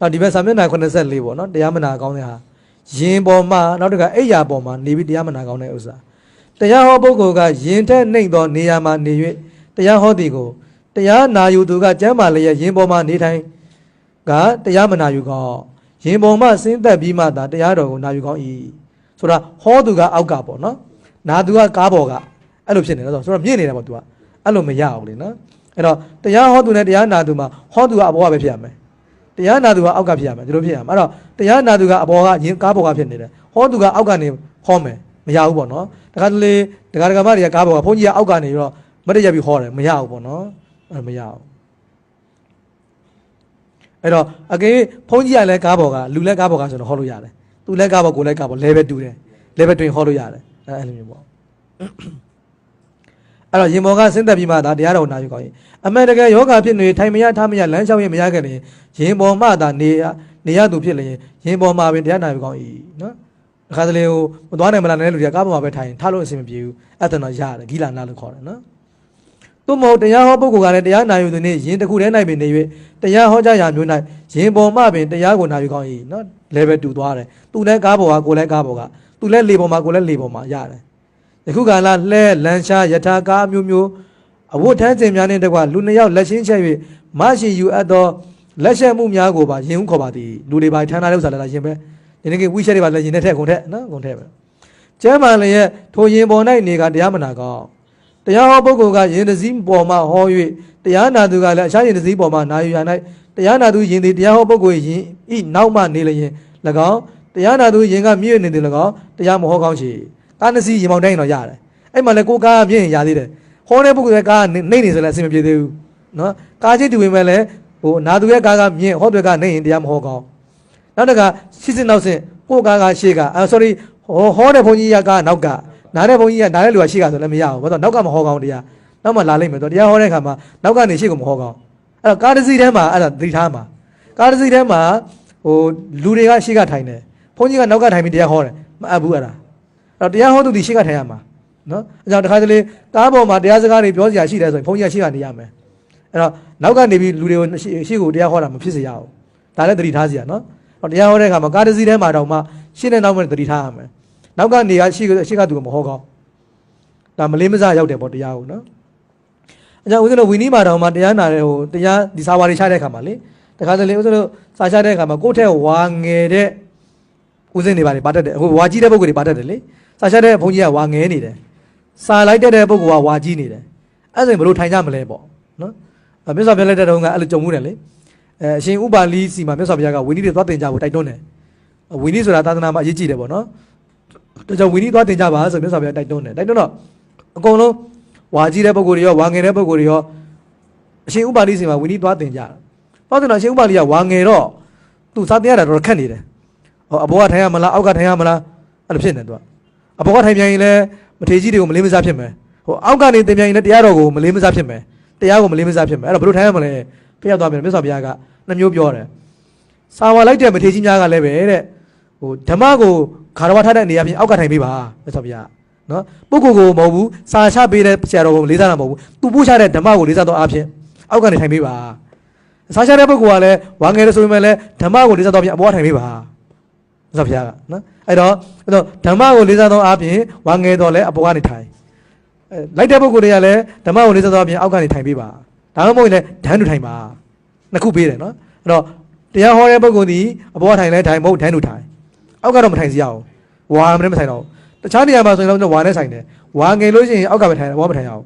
နောက်ဒီဘက်စာမျက်နှာ84ပေါ့နော်တရားမနာကောင်းတဲ့ဟာရင်ပေါ်မှာနောက်တစ်ခါအိယာပေါ်မှာနေပြီးတရားမနာကောင်းတဲ့ဥစ္စာတရားဟောပုဂ္ဂိုလ်ကရင်ထက်နှိမ့်သောနေရာမှာနေ၍တရားဟောသည်ကိုတရားနာယူသူကကျမ်းမာလျက်ရင်ပေါ်မှာနေထိုင်ကတရားမနာယူကောင်းရင်ပေါ်မှာဆင်းသက်ပြီးမှသာတရားတော်ကိုနာယူကောင်း၏ဆိုတာဟောသူကအောက်ကပေါ့နော်နာသူကကားပေါ်ကအဲ့လိုဖြစ်နေတော့ဆိုတော့မြင့်နေတာပေါ့သူကအဲ့လိုမရအောင်လေနော်အဲ့တော့တရားဟောသူနဲ့တရားနာသူမှာဟောသူကအဘောကပဲဖြစ်ရမယ် တရားနာသူကအောက်ကဖြစ်ရမယ်ဒီလိုဖြစ်ရမှာအဲ့တော့တရားနာသူကအပေါ်ကရင်ကားပေါ်ကဖြစ်နေတယ်ဟောသူကအောက်ကနေဟောမယ်မရဘူးပေါ့နော်တခါတလေတခါတခါမတွေကကားပေါ်ကဘုန်းကြီးကအောက်ကနေပြီးတော့မတည့်ရပြီးဟောတယ်မရဘူးပေါ့နော်အဲ့မရဘူးအဲ့တော့အကေဘုန်းကြီးကလည်းကားပေါ်ကလူလည်းကားပေါ်ကဆိုတော့ဟောလို့ရတယ်သူလည်းကားပေါ်ကိုလည်းကားပေါ် level တူတယ် level တွင်ဟောလို့ရတယ်အဲ့အဲ့လိုမျိုးပေါ့ အဲ့တော့ရင်ပေါ်ကဆင်းသက်ပြီးမှဒါတရားတော်နာယူကောင်းရင်အမှန်တကယ်ယောဂဖြစ်နေထိုင်မရထားမရလမ်းလျှောက်ရမရခဲ့ရင်ရင်ပေါ်မှသာနေရနေရသူဖြစ်လျင်ရင်ပေါ်မှာပင်တရားနာယူကောင်း၏နော်အခါတလေဟိုမသွားနိုင်မလားတဲ့လူတွေကကားပေါ်မှာပဲထိုင်ထားလို့အဆင်မပြေဘူးအဲ့ဒါတော့ရတယ်ဂီလာနာလို့ခေါ်တယ်နော်သို့မဟုတ်တရားဟောပုဂ္ဂိုလ်ကလည်းတရားနာယူသူနေ့ရင်တစ်ခုတည်း၌ပင်နေ၍တရားဟောကြားရာမျိုး၌ရင်ပေါ်မှပင်တရားကိုနာယူကောင်း၏နော် level တူသွားတယ်သူလည်းကားပေါ်ကကိုလည်းကားပေါ်ကသူလည်းလေပေါ်မှာကိုလည်းလေပေါ်မှာရတယ် ယခုကာလလှဲလန်ရှားယထာကားအမျိုးမျိုးအဝတ်ထမ်းစင်များနှင့်တကွလူနှစ်ယောက်လက်ချင်းချက်၍မရှိယူအပ်သောလက်ချက်မှုများကိုပါရင်ဥခေါ်ပါသည်လူတွေပါထမ်းထားတဲ့ဥစ္စာလည်းလားရင်ပဲဒီနေ့ကဝိရှက်တွေပါလည်းရင်နဲ့ထက်ကုန်ထက်နော်ကုန်ထက်ပဲကျမ်းမာလည်းရဲ့ထိုရင်ပေါ်၌နေကတရားမနာကောင်းတရားဟောပုဂ္ဂိုလ်ကရင်တစည်းပေါ်မှာဟော၍တရားနာသူကလည်းအခြားရင်တစည်းပေါ်မှာနာယူရ၌တရားနာသူရင်သည်တရားဟောပုဂ္ဂိုလ်ရင်ဤနောက်မှနေလျင်၎င်းတရားနာသူရင်ကမြည့်နေတယ်၎င်းတရားမဟောကောင်းချေ ကားနစီရင်မောင်တိုင်းတော့ရတယ်အဲ့မှာလည်းကိုကားမြင့်ရင်ရသေးတယ်ဟောတဲ့ပုဂ္ဂိုလ်ကကားနေနေဆိုလည်းအဆင်မပြေသေးဘူးနော်ကားချင်းတူဝင်မဲ့လည်းဟိုနာသူရဲ့ကားကမြင့်ဟောတဲ့ကနေရင်တရားမဟောကောင်းနောက်တစ်ခါရှစ်စစ်နောက်စစ်ကိုကားကရှေ့ကအာ sorry ဟောဟောတဲ့ဘုန်းကြီးကကားနောက်ကနားတဲ့ဘုန်းကြီးကနားတဲ့လူကရှေ့ကဆိုလည်းမရဘူးဘာလို့နောက်ကမဟောကောင်းတရားနောက်မှလာလိုက်မယ်တော့တရားဟောတဲ့အခါမှာနောက်ကနေရှေ့ကမဟောကောင်းအဲ့တော့ကားတစ်စီးထဲမှာအဲ့ဒါသတိထားမှာကားတစ်စီးထဲမှာဟိုလူတွေကရှေ့ကထိုင်တယ်ဘုန်းကြီးကနောက်ကထိုင်ပြီးတရားဟောတယ်မအပ်ဘူးအဲ့ဒါအဲ့ တော့တရားဟောသူဒီရှေ့ကထိုင်ရမှာနော်အဲကြောင့်တစ်ခါတလေကားပေါ်မှာတရားစကားတွေပြောစရာရှိတယ်ဆိုရင်ဘုန်းကြီးကရှေ့ကနေရမယ်အဲ့တော့နောက်ကနေပြီးလူတွေကိုရှေ့ရှေ့ကိုတရားဟောတာမဖြစ်စေရဘူးဒါလည်းသတိထားစရာနော်ဟောတရားဟောတဲ့အခါမှာကားတစ်စီးထဲမှာတော့မှရှေ့နဲ့နောက်နဲ့သတိထားရမယ်နောက်ကနေကရှေ့ကရှေ့ကသူကမဟောကောင်းဒါမလေးမစားရောက်တယ်ပေါ့တရားကိုနော်အဲကြောင့်ဦးဇင်းတို့ဝီနီးမှာတော့မှတရားနာတဲ့ဟိုတရားဒီစာဝါတွေချတဲ့အခါမှာလေတခါတလေဦးဇင်းတို့စာချတဲ့အခါမှာကိုယ့်ထက်ဝါငယ်တဲ့ဦးဇင်းတွေပါလေပါတတ်တယ်ဟိုဝါကြီးတဲ့ပုဂ္ဂိုလ်တွေပါတတ်တယ်လေ စာချတဲ့ဘုန်းကြီးကဝါငယ်နေတယ်စာလိုက်တဲ့တဲ့ပုဂ္ဂိုလ်ကဝါကြီးနေတယ်အဲ့ဒါဆိုရင်ဘယ်လိုထိုင်ကြမလဲပေါ့နော်အဲမြတ်စွာဘုရားလက်ထက်တုန်းကအဲ့လိုကြုံမှုတယ်လေအဲအရှင်ဥပါလိစီမှာမြတ်စွာဘုရားကဝီနီးတွေသွားတင်ကြဖို့တိုက်တွန်းတယ်ဝီနီးဆိုတာသာသနာမှာအရေးကြီးတယ်ပေါ့နော်ဒါကြောင့်ဝီနီးသွားတင်ကြပါဆိုမြတ်စွာဘုရားတိုက်တွန်းတယ်တိုက်တွန်းတော့အကုန်လုံးဝါကြီးတဲ့ပုဂ္ဂိုလ်တွေရောဝါငယ်တဲ့ပုဂ္ဂိုလ်တွေရောအရှင်ဥပါလိစီမှာဝီနီးသွားတင်ကြတယ်သွားတင်တော့အရှင်ဥပါလိကဝါငယ်တော့သူစားတင်ရတာတော့ခက်နေတယ်ဟောအဘောကထိုင်ရမလားအောက်ကထိုင်ရမလားအဲ့လိုဖြစ်နေတယ်သူက အဘောကထိုင်ပြန်ရင်လည်းမထေကြီးတွေကိုမလေးမစားဖြစ်မယ်ဟိုအောက်ကနေတင်ပြန်ရင်လည်းတရားတော်ကိုမလေးမစားဖြစ်မယ်တရားကိုမလေးမစားဖြစ်မယ်အဲ့တော့ဘယ်လိုထိုင်ရမလဲဖျက်သွားပြန်မြတ်စွာဘုရားကနှမျိုးပြောတယ်စာဝါလိုက်တဲ့မထေကြီးများကလည်းပဲတဲ့ဟိုဓမ္မကိုခါရဝထားတဲ့နေရာပြင်အောက်ကထိုင်ပေးပါမြတ်စွာဘုရားနော်ပုဂ္ဂိုလ်ကိုမဟုတ်ဘူးစာချပေးတဲ့ဆရာတော်ကိုလေးစားတာမဟုတ်ဘူးသူပို့ချတဲ့ဓမ္မကိုလေးစားတော့အားဖြင့်အောက်ကနေထိုင်ပေးပါစာချတဲ့ပုဂ္ဂိုလ်ကလည်းဝါငယ်တယ်ဆိုပေမဲ့လည်းဓမ္မကိုလေးစားတော့ဖြင့်အပေါ်ကထိုင်ပေးပါ မြတ်စွာဘုရားကနော်အဲ့တော့အဲ့တော့ဓမ္မကိုလေးစားတော့အားဖြင့်ဝါငယ်တော့လည်းအပေါ်ကနေထိုင်အဲလိုက်တဲ့ပုဂ္ဂိုလ်တွေကလည်းဓမ္မကိုလေးစားတော့အားဖြင့်အောက်ကနေထိုင်ပေးပါဒါမှမဟုတ်ရင်လည်းဒန်းတူထိုင်ပါနှစ်ခုပေးတယ်နော်အဲ့တော့တရားဟောတဲ့ပုဂ္ဂိုလ်ဒီအပေါ်ကထိုင်လဲထိုင်မဟုတ်ဒန်းတူထိုင်အောက်ကတော့မထိုင်စီရအောင်ဝါမနဲ့မဆိုင်တော့ဘူးတခြားနေရာမှာဆိုရင်တော့ဝါနဲ့ဆိုင်တယ်ဝါငယ်လို့ရှိရင်အောက်ကပဲထိုင်တယ်ဘောမထိုင်ရအောင်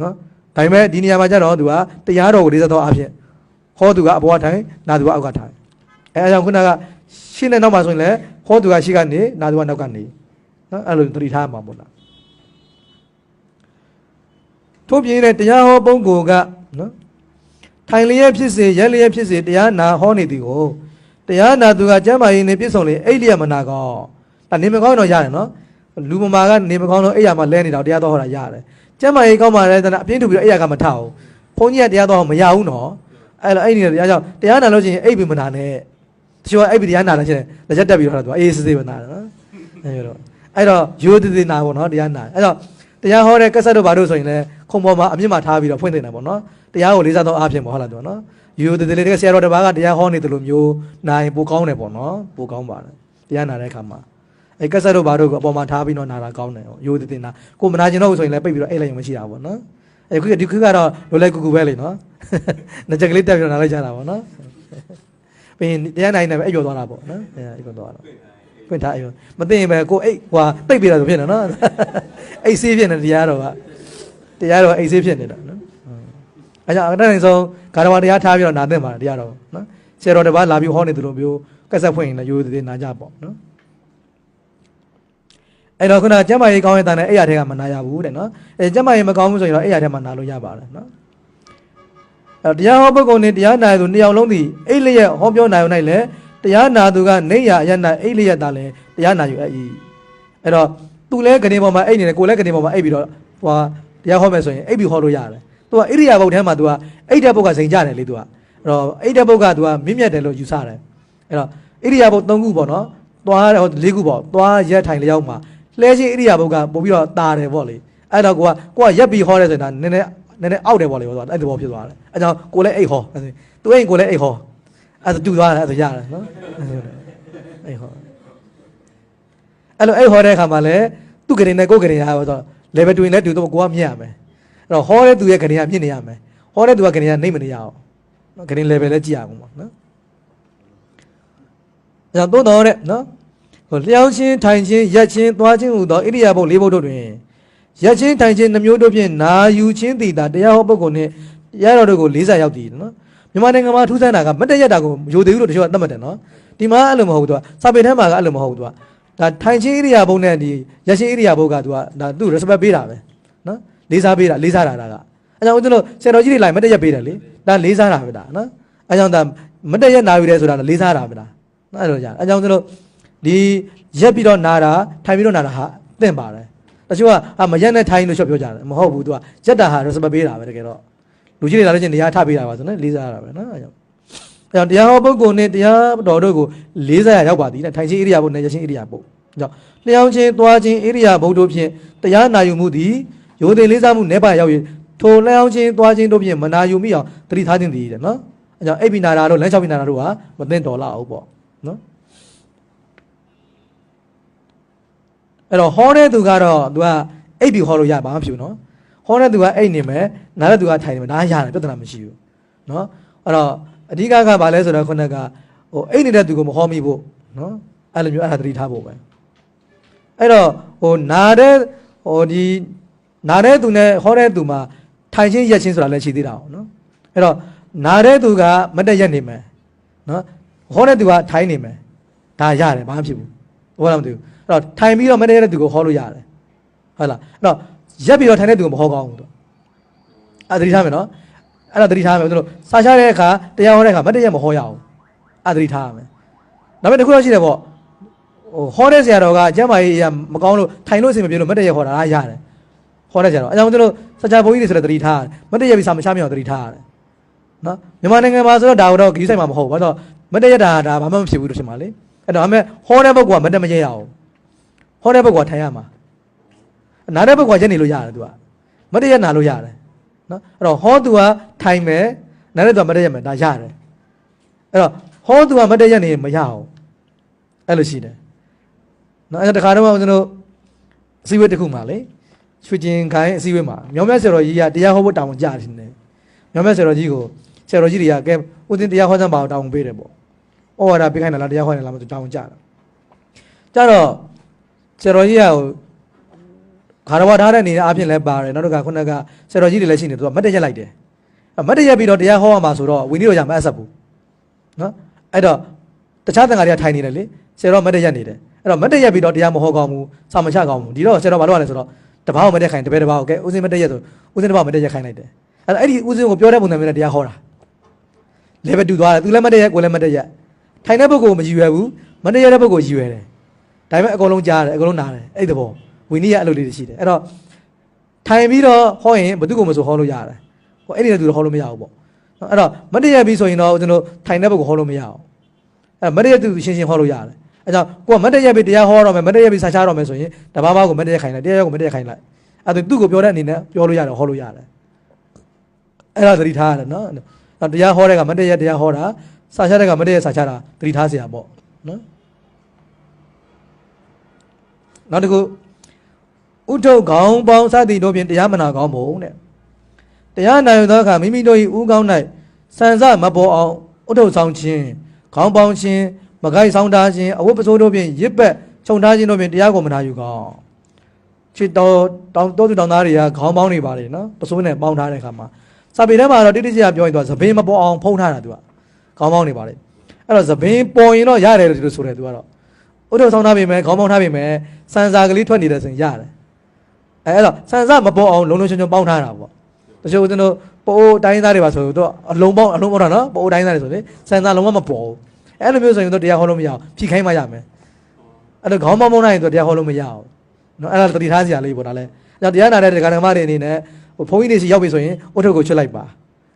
နော်ဒါပေမဲ့ဒီနေရာမှာကျတော့သူကတရားတော်ကိုလေးစားတော့အားဖြင့်ဟောသူကအပေါ်ကထိုင်နာသူကအောက်ကထိုင်အဲအကြောင်းခုနက ရှင်းတဲ့နောက်မှာဆိုရင်လည်းဟောသူကရှေ့ကနေနာသူကနောက်ကနေနော်အဲ့လိုသတိထားမှာမို့လားထို့ပြင်တဲ့တရားဟောပုဂ္ဂိုလ်ကနော်ထိုင်လျက်ဖြစ်စေရက်လျက်ဖြစ်စေတရားနာဟောနေသည်ကိုတရားနာသူကကျမ်းမာရေးနဲ့ပြည့်စုံလေအဲ့လျက်မနာကောဒါနေမကောင်းတော့ရတယ်နော်လူမမာကနေမကောင်းတော့အဲ့ရမှာလဲနေတော့တရားတော်ဟောတာရတယ်ကျမ်းမာရေးကောင်းပါလေတဲ့အပြင်းထူပြီးတော့အဲ့ရကမထအောင်ဘုန်းကြီးကတရားတော်ဟောမရဘူးနော်အဲ့လိုအဲ့ဒီနေတရားကြောင့်တရားနာလို့ရှိရင်အိပ်ပြီးမနာနဲ့ တချို့ကအိပ်ပြီးတရားနာတယ်ချင်းလက်ချက်တက်ပြီးတော့သူအေးစစ်စစ်ပဲနာတယ်နော်အဲ့လိုအဲ့တော့ရိုးသေးသေးနာပေါ့နော်တရားနာအဲ့တော့တရားဟောတဲ့ကက်ဆက်တို့ဘာလို့ဆိုရင်လည်းခုံပေါ်မှာအမြင့်မှာထားပြီးတော့ဖွင့်တင်တာပေါ့နော်တရားကိုလေးစားတော့အားဖြင့်ပေါ့ဟုတ်လားသူနော်ရိုးသေးသေးလေးတကယ်ဆရာတော်တစ်ပါးကတရားဟောနေတယ်လို့မျိုးနာရင်ပိုကောင်းတယ်ပေါ့နော်ပိုကောင်းပါတယ်တရားနာတဲ့အခါမှာအဲကက်ဆက်တို့ဘာတို့ကိုအပေါ်မှာထားပြီးတော့နာတာကောင်းတယ်ရိုးသေးသေးနာကိုမနာကျင်တော့ဘူးဆိုရင်လည်းပိတ်ပြီးတော့အိတ်လိုက်ရင်မရှိတာပေါ့နော်အဲခုဒီခုကတော့လိုလိုက်ကူကူပဲလေနော်နှစ်ချက်ကလေးတက်ပြီးတော့နာလိုက်ကြတာပေါ့နော် ပြီးရင်တရားနိုင်နေပဲအိပ်ကျော်သွားတာပေါ့နော်အဲအိပ်ကျော်သွားတာဖွင့်ထားအိပ်မသိရင်ပဲကိုအိတ်ဟွာပိတ်ပြီးတာဆိုဖြစ်နေနော်အိတ်ဆေးဖြစ်နေတရားတော်ကတရားတော်အိတ်ဆေးဖြစ်နေတာနော်အဲကြောင့်အတတ်နိုင်ဆုံးဂါရဝတရားထားပြီးတော့နာသင့်ပါတယ်တရားတော်နော်ဆရာတော်တစ်ပါးလာပြီးဟောနေတယ်လို့မျိုးကက်ဆက်ဖွင့်ရင်လည်းရိုးသေးသေးနာကြပေါ့နော်အဲ့တော့ခုနကကျမ်းမာရေးကောင်းရဲ့တန်တဲ့အဲ့ရထဲကမနာရဘူးတဲ့နော်အဲကျမ်းမာရေးမကောင်းဘူးဆိုရင်တော့အဲ့ရထဲမှာနာလို့ရပါတယ်နော် အဲတရားဟောပုဂ္ဂိုလ်နဲ့တရားနာသူနှစ်ယောက်လုံးသည်အိလျက်ဟောပြောနိုင်ုံ၌လည်းတရားနာသူကနေရအရနာအိလျက်သာလည်းတရားနာอยู่အဲ့ဤအဲ့တော့သူလည်းကနေပေါ်မှာအိနေတယ်ကိုလည်းကနေပေါ်မှာအိပြီးတော့ဟိုတရားဟောမယ်ဆိုရင်အိပြီးဟောလို့ရတယ်သူကဣရိယာပုတ်ထဲမှာသူကအိတဲ့ပုတ်ကစိန်ကြတယ်လေသူကအဲ့တော့အိတဲ့ပုတ်ကသူကမြင့်မြတ်တယ်လို့ယူဆတယ်အဲ့တော့ဣရိယာပုတ်၃ခုပေါ့နော်သွားဟို၄ခုပေါ့သွားရက်ထိုင်လျောက်မှာလှဲချင်းဣရိယာပုတ်ကပို့ပြီးတော့တာတယ်ပေါ့လေအဲ့တော့ကိုကကိုကရက်ပြီးဟောတယ်ဆိုရင်ဒါနည်းနည်း နည်းနည်းအောက်တယ်ပေါ့လေဟောအဲ့ဒီဘောဖြစ်သွားတယ်အဲ့ကြောင့်ကိုလည်းအိတ်ဟောသူအိမ်ကိုလည်းအိတ်ဟောအဲ့ဒါတူသွားတယ်အဲ့ဒါရတယ်နော်အိတ်ဟောအဲ့လိုအိတ်ဟောတဲ့အခါမှာလည်းသူ့ကလေးနဲ့ကိုယ်ကလေးဟာဆိုတော့ level 2နဲ့တူတော့ကိုကမြင်ရမယ်အဲ့တော့ဟောတဲ့သူရဲ့ခဏကမြင့်နေရမယ်ဟောတဲ့သူကခဏကနှိမ့်မနေရအောင်နော်ခဏ level လည်းကြည့်ရအောင်ပေါ့နော်အဲကြောင့်သို့တော်တဲ့နော်ဟိုလျှောင်းချင်းထိုင်ချင်းရက်ချင်းသွားချင်းဟူသောဣရိယာပုတ်၄ပုတ်တို့တွင် ရက်ချင်းထိုင်ချင်းနှမျိုးတို့ဖြင့်နာယူချင်းတည်တာတရားဟောပုဂ္ဂိုလ်နှင့်တရားတော်တို့ကိုလေးစားရောက်တည်နော်မြန်မာနိုင်ငံမှာထူးဆန်းတာကမတက်ရက်တာကိုယိုသေးဘူးလို့တချို့ကသတ်မှတ်တယ်နော်ဒီမှာအဲ့လိုမဟုတ်ဘူးသူကစာပေထဲမှာကအဲ့လိုမဟုတ်ဘူးသူကဒါထိုင်ချင်းဣရိယာပုတ်နဲ့ဒီရက်ချင်းဣရိယာပုတ်ကသူကဒါသူ့ respect ပေးတာပဲနော်လေးစားပေးတာလေးစားတာဒါကအဲကြောင့်ဦးဇင်းတို့ဆရာတော်ကြီးတွေလိုက်မတက်ရက်ပေးတယ်လေဒါလေးစားတာပဲဒါနော်အဲကြောင့်ဒါမတက်ရက်နာယူတယ်ဆိုတာလေးစားတာပဲဒါနော်အဲ့လိုကြာအဲကြောင့်ဦးဇင်းတို့ဒီရက်ပြီးတော့နာတာထိုင်ပြီးတော့နာတာဟာသင့်ပါတယ် တချို့ကအာမရက်နဲ့ထိုင်လို့ချော့ပြောကြတယ်မဟုတ်ဘူးသူကရက်တာဟာရစမပေးတာပဲတကယ်တော့လူကြီးတွေလာလို့ချင်းတရားထပေးတာပါဆိုနော်လေးစားရတာပဲနော်အဲကြောင့်အဲကြောင့်တရားဟောပုဂ္ဂိုလ်နဲ့တရားတော်တို့ကိုလေးစားရရောက်ပါသည်တဲ့ထိုင်ချင်းဣရိယာပုနဲ့ရချင်းဣရိယာပုကြောင့်လျှောင်းချင်းသွားချင်းဣရိယာပုတို့ဖြင့်တရားနာယူမှုသည်ယိုသိလေးစားမှုနဲ့ပါရောက်ရင်ထိုလျှောင်းချင်းသွားချင်းတို့ဖြင့်မနာယူမိအောင်တတိထားခြင်းတည်တယ်နော်အဲကြောင့်အိပ်ပိနာတာတို့လမ်းလျှောက်ပိနာတာတို့ဟာမသိတော်လာအောင်ပေါ့နော် အဲ့တော့ဟောတဲ့သူကတော့သူကအိပ်ပြီးဟောလို့ရပါမဖြစ်ဘူးနော်ဟောတဲ့သူကအိပ်နေမယ်နားတဲ့သူကထိုင်နေမယ်ဒါရတယ်ပြဿနာမရှိဘူးနော်အဲ့တော့အဓိကကဘာလဲဆိုတော့ခုနကဟိုအိပ်နေတဲ့သူကိုမဟောမိဖို့နော်အဲ့လိုမျိုးအဲ့ဒါတတိထားဖို့ပဲအဲ့တော့ဟိုနာတဲ့ဟိုဒီနာတဲ့သူနဲ့ဟောတဲ့သူမှာထိုင်ချင်းရက်ချင်းဆိုတာလည်းရှိသေးတာ哦နော်အဲ့တော့နာတဲ့သူကမတက်ရက်နေမယ်နော်ဟောတဲ့သူကထိုင်နေမယ်ဒါရတယ်ဘာမှဖြစ်ဘူးဟောလားမသိဘူးအဲ့ တော့ထိုင်ပြီးတော့မတက်ရက်တဲ့သူကိုဟောလို့ရတယ်ဟုတ်လားအဲ့တော့ရက်ပြီးတော့ထိုင်တဲ့သူကိုမဟောကောင်းဘူးတော့အဲ့ဒါသတိထားမယ်နော်အဲ့ဒါသတိထားမယ်တို့စာချတဲ့အခါတရားဟောတဲ့အခါမတက်ရက်မဟောရအောင်အဲ့ဒါသတိထားရမယ်ဒါပေမဲ့တစ်ခုတော့ရှိတယ်ပေါ့ဟိုဟောတဲ့ဆရာတော်ကကျမ်းမာရေးအရာမကောင်းလို့ထိုင်လို့အဆင်မပြေလို့မတက်ရက်ဟောတာဒါရတယ်ခေါ်တဲ့ကြတော့အဲကြောင့်ကျွန်တော်စကြဘုန်းကြီးတွေဆိုတော့တတိထားတယ်မတည့်ရပြီစာမချမြောက်တတိထားရတယ်နော်မြန်မာနိုင်ငံမှာဆိုတော့ဒါတော့ဂီးဆိုင်မှာမဟုတ်ဘူးဘာလို့မတည့်ရတာဒါဘာမှမဖြစ်ဘူးလို့ထင်ပါလေအဲ့တော့အမေဟောတဲ့ဘုတ်ကမတက်မရရအောင် ဟောတဲ့ဘုတ်ကထိုင်ရမှာနားတဲ့ဘုတ်ကရက်နေလို့ရတယ်သူကမတည့်ရနာလို့ရတယ်နော်အဲ့တော့ဟောသူကထိုင်မယ်နားတဲ့သူကမတည့်ရမယ်ဒါရတယ်အဲ့တော့ဟောသူကမတည့်ရနေမရအောင်အဲ့လိုရှိတယ်နော်အဲ့ဒါတခါတော့ကျွန်တော်အစည်းအဝေးတစ်ခုမှာလေရွှေကျင်ခိုင်းအစည်းအဝေးမှာမြောင်မြတ်ဆရာတော်ကြီးကတရားဟောဖို့တောင်းကြတယ်နေမြောင်မြတ်ဆရာတော်ကြီးကိုဆရာတော်ကြီးတွေကကဲဦးတင်တရားဟောစမ်းပါအောင်တောင်းပေးတယ်ပေါ့ဩဝါဒပေးခိုင်းတာလားတရားဟောနေလားမသိတောင်းကြတာကြတော့ ဆရာတော်ကြီးကဟိုခါရဝထားတဲ့အနေနဲ့အပြင်လဲပါတယ်နောက်တစ်ခါခုနကဆရာတော်ကြီးတွေလည်းရှိနေသူကမတ်တရက်လိုက်တယ်မတ်တရက်ပြီးတော့တရားဟောရမှာဆိုတော့ဝီနည်းတော်ကြမအပ်ဆက်ဘူးနော်အဲ့တော့တခြားတန်ဃာတွေကထိုင်နေတယ်လေဆရာတော်မတ်တရက်နေတယ်အဲ့တော့မတ်တရက်ပြီးတော့တရားမဟောကောင်းဘူးစာမချကောင်းဘူးဒီတော့ဆရာတော်ဘာလုပ်ရလဲဆိုတော့တပားကိုမတက်ခိုင်းတပည့်တပားကိုကဲဦးစင်းမတက်ရက်ဆိုဦးစင်းတပားကိုမတက်ရက်ခိုင်းလိုက်တယ်အဲ့အဲ့ဒီဦးစင်းကိုပြောတဲ့ပုံစံမျိုးနဲ့တရားဟောတာ level 2သွားတယ်သူလည်းမတက်ရက်ကိုလည်းမတက်ရက်ထိုင်တဲ့ပုဂ္ဂိုလ်ကိုမရည်ရွယ်ဘူးမတက်ရက်တဲ့ပုဂ္ဂိုလ်ရည်ရွယ်တယ် ဒါပေမဲ့အကုန်လုံးကြားတယ်အကုန်လုံးနားတယ်အဲ့ဒီဘောဝီနည်းရဲ့အလုပ်လေးတွေရှိတယ်အဲ့တော့ထိုင်ပြီးတော့ဟောရင်ဘယ်သူကိုမဆိုဟောလို့ရတယ်ဟိုအဲ့ဒီနဲ့သူတော့ဟောလို့မရဘူးပေါ့နော်အဲ့တော့မတက်ရက်ပြီးဆိုရင်တော့ကျွန်တော်ထိုင်တဲ့ပုဂ္ဂိုလ်ဟောလို့မရအောင်အဲ့မတက်ရက်သူရှင်းရှင်းဟောလို့ရတယ်အဲ့ကြောင့်ကိုကမတက်ရက်ပြီးတရားဟောတော့မယ်မတက်ရက်ပြီးဆာချတော့မယ်ဆိုရင်တပားပါးကိုမတက်ရက်ခိုင်းလိုက်တရားရက်ကိုမတက်ရက်ခိုင်းလိုက် အဲ့ဒါသူ့ကိုပြောတဲ့အနေနဲ့ပြောလို့ရတယ်ဟောလို့ရတယ်အဲ့ဒါသတိထားရတယ်နော် နောက်တရားဟောတဲ့ကမတည့်ရတရားဟောတာစာချတဲ့ကမတည့်ရစာချတာသတိထားเสียပေါ့နော် နောက်တစ်ခုဥထုပ်ခေါင်းပေါင်းစသည်တို့ဖြင့်တရားမနာကောင်းဖို့တဲ့တရားနာယူသောအခါမိမိတို့၏ဥကောင်း၌စံစမပေါ်အောင်ဥထုပ်ဆောင်ခြင်းခေါင်းပေါင်းခြင်းမကိုက်ဆောင်ထားခြင်းအဝတ်ပစိုးတို့ဖြင့်ရစ်ပက်ခြုံထားခြင်းတို့ဖြင့်တရားကိုမနာယူကောင်းချစ်တော်တောင်းတိုးသူတောင်းသားတွေကခေါင်းပေါင်းနေပါလေနော်ပစိုးနဲ့ပေါင်းထားတဲ့အခါမှာစာပေထဲမှာတော့တိတိကျကျပြောရင်သူကသပင်းမပေါ်အောင်ဖုံးထားတာသူကခေါင်းပေါင်းနေပါလေအဲ့တော့သပင်းပေါ်ရင်တော့ရတယ်လို့ဒီလိုဆိုတယ်သူကတော့ ဥထုပ်ဆောင်ထားပြီမဲ့ခေါင်းပေါင်းထားပြီမဲ့စံစာကလေးထွက်နေတယ်ဆိုရင်ရတယ်အဲအဲ့တော့ဆန်စမပေါ်အောင်လုံလုံချုံချုံပေါင်းထားတာပေါ့တချို့ဦးဇင်းတို့ပိုးတိုင်းသားတွေပါဆိုတော့အလုံးပေါင်းအလုံးပေါင်းတာနော်ပိုးတိုင်းသားတွေဆိုလေဆန်စလုံးဝမပေါ်ဘူးအဲ့လိုမျိုးဆိုရင်တော့တရားဟောလို့မရအောင်ဖြီခိုင်းမှရမယ်အဲ့တော့ခေါင်းပေါင်းပေါင်းနိုင်ရင်တော့တရားဟောလို့မရအောင်နော်အဲ့ဒါတတိထားစရာလေးပေါ့ဒါလဲအဲ့တော့တရားနာတဲ့ဒကာဒကမတွေအနေနဲ့ဟိုဘုန်းကြီးတွေစီရောက်ပြီဆိုရင်အုတ်ထုတ်ကိုချွတ်လိုက်ပါ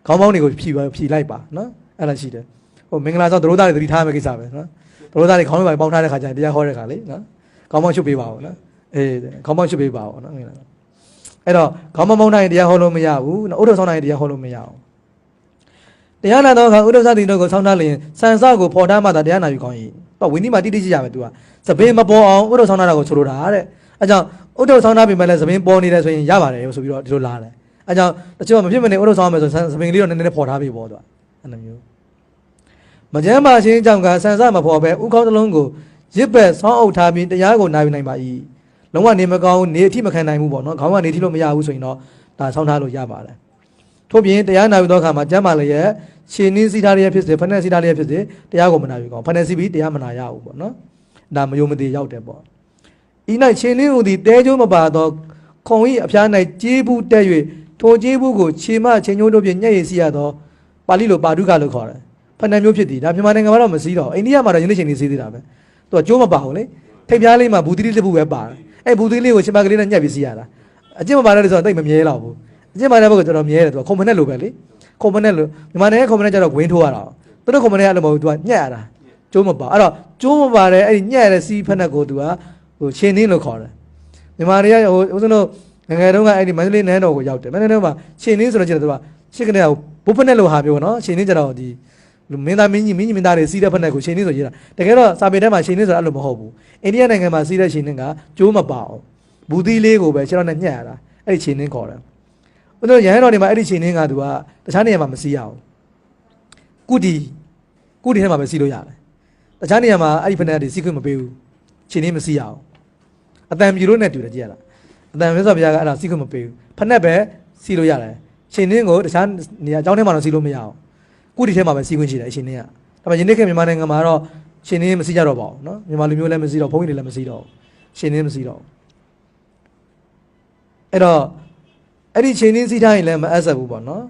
ခေါင်းပေါင်းတွေကိုဖြီပါဖြီလိုက်ပါနော်အဲ့ဒါရှိတယ်ဟိုမင်္ဂလာဆောင်သရိုးသားတွေတတိထားမယ်ကိစ္စပဲနော်သ ရိုးသားတွေခေါင်းတွေပေါင်းထားတဲ့ခါကျရင်တရားဟောတဲ့ခါလေနော်ခေါင်းပေါင်းချွတ်ပေးပါဦးနော်အေးခေါင်းပေါင်းချွတ်ပေးပါဦးနော်မင်္ဂလာအဲ့တော့ခေါင်းမမုံနိုင်ရင်တရားဟောလို့မရဘူးနော်ဥဒ္ဒဆောင်နိုင်ရင်တရားဟောလို့မရအောင်တရားနာတော့အခါဥဒ္ဒသတိတို့ကိုဆောင်းထားလျင်စံစကိုပေါ်ထားမှသာတရားနာယူကောင်း၏တော့ဝိနည်းမှာတိတိကျကျပဲ तू ကသပင်းမပေါ်အောင်ဥဒ္ဒဆောင်တာကိုဆိုလိုတာတဲ့အဲကြောင့်ဥဒ္ဒဆောင်တာပြင်မဲ့လည်းသပင်းပေါ်နေတယ်ဆိုရင်ရပါတယ်ဆိုပြီးတော့ဒီလိုလာတယ်အဲကြောင့်တချို့ကမဖြစ်မနေဥဒ္ဒဆောင်မယ်ဆိုသပင်းလေးတော့နည်းနည်းပေါ်ထားပြီပေါ့ तू အဲ့လိုမျိုး မကျမ်းမာခြင်းကြောင့်ကစံစမပေါ်ပဲဥကောင်းတစ်လုံးကိုရစ်ပက်ဆောင်းအုပ်ထားပြီးတရားကိုနာယူနိုင်ပါ၏လုံးဝနေမကောင်းနေအထိမခံနိုင်ဘူးပေါ့နော်ခေါင်းကနေထိလို့မရဘူးဆိုရင်တော့ဒါဆောင်းထားလို့ရပါတယ်ထို့ပြင်တရားနာယူသောအခါမှာကျမ်းမာလျက်ခြေနှင်းစီးထားလျက်ဖြစ်စေဖက်နဲ့စီးထားလျက်ဖြစ်စေတရားကိုမနာယူကောင်းဖက်နဲ့စီးပြီးတရားမနာရဘူးပေါ့နော်ဒါမယုံမသေးရောက်တယ်ပေါ့ဤ၌ခြေနှင်းဟူသည်တဲကျိုးမပါသောခုံဤအဖျား၌ကြေးဘူးတက်၍ထိုကြေးဘူးကိုခြေမချင်းညိုးတို့ဖြင့်ညက်ရည်စီရသောပါဠိလိုပါဒုကလို့ခေါ်တယ် ဖက်နဲ့မျိုးဖြစ်သည်ဒါမြန်မာနိုင်ငံမှာတော့မစည်းတော့အိန္ဒိယမှာတော့ယနေ့ချိန်နေစည်းသေးတာပဲသူကကျိုးမပါဘူးလေထိပ်ပြားလေးမှာဘူးတိတိတစ်ပုပဲပါတယ်အဲဘူးတိလေးကိုခြေမကလေးနဲ့ညက်ပြီးစီရတာအကျင့်မပါတဲ့ဆိုတော့တိတ်မမြဲတော့ဘူးအကျင့်ပါတဲ့ဘက်ကတော်တော်မြဲတယ်သူကခုံမနဲ့လိုပဲလေခုံမနဲ့လိုမြန်မာနိုင်ငံခုံမနဲ့ကျတော့ဝင်းထိုးရတာသူတို့ခုံမနဲ့အဲ့လိုမဟုတ်ဘူးသူကညက်ရတာကျိုးမပါအဲ့တော့ကျိုးမပါတဲ့အဲ့ဒီညက်ရတဲ့စီးဖက်နဲ့ကိုသူကဟိုရှင်နှင်းလို့ခေါ်တယ်မြန်မာတွေကဟိုဦးဇင်းတို့ငယ်ငယ်တုန်းကအဲ့ဒီမန္တလေးနန်းတော်ကိုရောက်တယ်မန္တလေးတုန်းကရှင်နှင်းဆိုတော့ကျတော့သူကရှစ်ကနေကဘုဖက်နဲ့လိုဟာမျိုးနော်ရှင်နှင်းကျတော့ဒီ မင်းသားမင်းကြီးမင်းကြီးမင်းသားတွေစီးတဲ့ဖက်နဲ့ကိုရှင်နှင်းဆိုရေးတာတကယ်တော့စာပေထဲမှာရှင်နှင်းဆိုတာအဲ့လိုမဟုတ်ဘူးအိန္ဒိယနိုင်ငံမှာစီးတဲ့ရှင်နှင်းကကျိုးမပါအောင်ဘူးသီးလေးကိုပဲခြေတော်နဲ့ညက်ရတာအဲ့ဒီရှင်နှင်းခေါ်တယ်ဘုရားရဟန်းတော်တွေမှာအဲ့ဒီချိန်နှင်းကသူကတခြားနေရာမှာမစီးရအောင်ကုတီကုတီထဲမှာပဲစီးလို့ရတယ်တခြားနေရာမှာအဲ့ဒီဖက်နဲ့တွေစီးခွင့်မပေးဘူးချိန်နှင်းမစီးရအောင်အတန်ပြူလို့နဲ့တူတယ်ကြည့်ရလားအတန်မြတ်စွာဘုရားကအဲ့ဒါစီးခွင့်မပေးဘူးဖက်နဲ့ပဲစီးလို့ရတယ်ချိန်နှင်းကိုတခြားနေရာအကြောင်းထဲမှာတော့စီးလို့မရအောင် ကုတီထဲမှာပဲစီးခွင့်ရှိတယ်အချိန်နှင်းကဒါပေမဲ့ယနေ့ခေတ်မြန်မာနိုင်ငံမှာတော့ချိန်နှင်းမစီးကြတော့ပါဘူးเนาะမြန်မာလူမျိုးလည်းမစီးတော့ဘုန်းကြီးတွေလည်းမစီးတော့ဘူးချိန်နှင်းမစီးတော့ဘူးအဲ့တော့ အဲ့ဒီချိန်ရင်းစီးထားရင်လည်းမအပ်ဆက်ဘူးပေါ့နော်